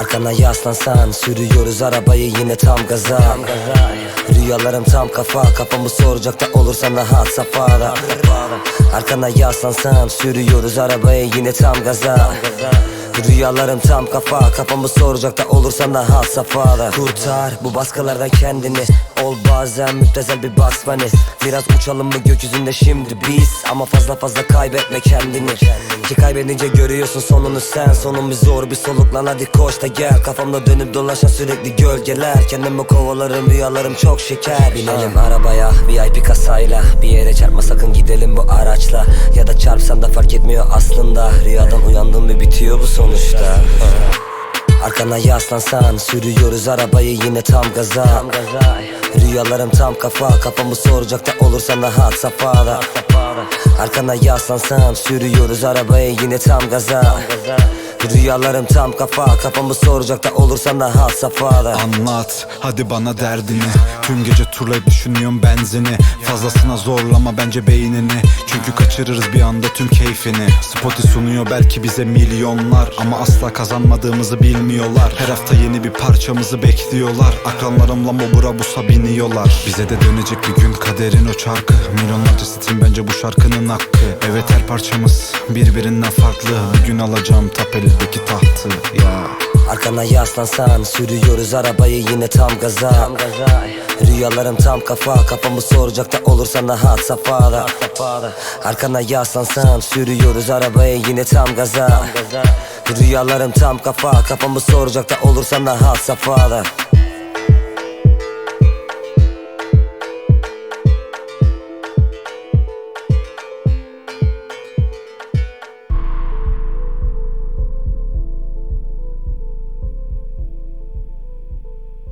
Arkana yaslansan Sürüyoruz arabayı yine tam gaza. Rüyalarım tam kafa Kafamı soracak da olursan rahat safara Arkana yaslansan Sürüyoruz arabayı yine tam gaza. Rüyalarım tam kafa Kafamı soracak da olursan rahat safara Kurtar bu baskılardan kendini Ol bazen müptezel bir Bunny Biraz uçalım mı gökyüzünde şimdi biz? Ama fazla fazla kaybetme kendini. Ki kaybedince görüyorsun sonunu sen. Sonun bir zor bir soluk lan hadi koş da gel. Kafamda dönüp dolaşan sürekli gölgeler. Kendimi kovalarım rüyalarım çok şeker. Binelim arabaya VIP kasayla. Bir yere çarpma sakın gidelim bu araçla. Ya da çarpsan da fark etmiyor aslında. Rüyadan uyandım ve bitiyor bu sonuçta. Arkana yaslansan Sürüyoruz arabayı yine tam gaza Rüyalarım tam kafa Kafamı soracak da olursan rahat safara Arkana yaslansan Sürüyoruz arabayı yine tam gaza. Rüyalarım tam kafa Kafamı soracak da olursan rahat safara Anlat hadi bana derdini. Tüm gece turlayıp düşünüyorum benzini. Fazlasına zorlama bence beynini. Çünkü kaçırırız bir anda tüm keyfini. Spotify sunuyor belki bize milyonlar. Ama asla kazanmadığımızı bilmiyorlar. Her hafta yeni bir parçamızı bekliyorlar. Akranlarımla mobura busa biniyorlar. Bize de dönecek bir gün kaderin o çarkı. Milyonlarca stream bence bu şarkının hakkı. Evet her parçamız birbirinden farklı. Bir gün alacağım tapeldeki tahtı. Ya. Arkana yaslansan Sürüyoruz arabayı yine tam gaza Rüyalarım tam kafa Kafamı soracak da olursan rahat safara Arkana yaslansan Sürüyoruz arabayı yine tam gaza. Rüyalarım tam kafa Kafamı soracak da olursan rahat safara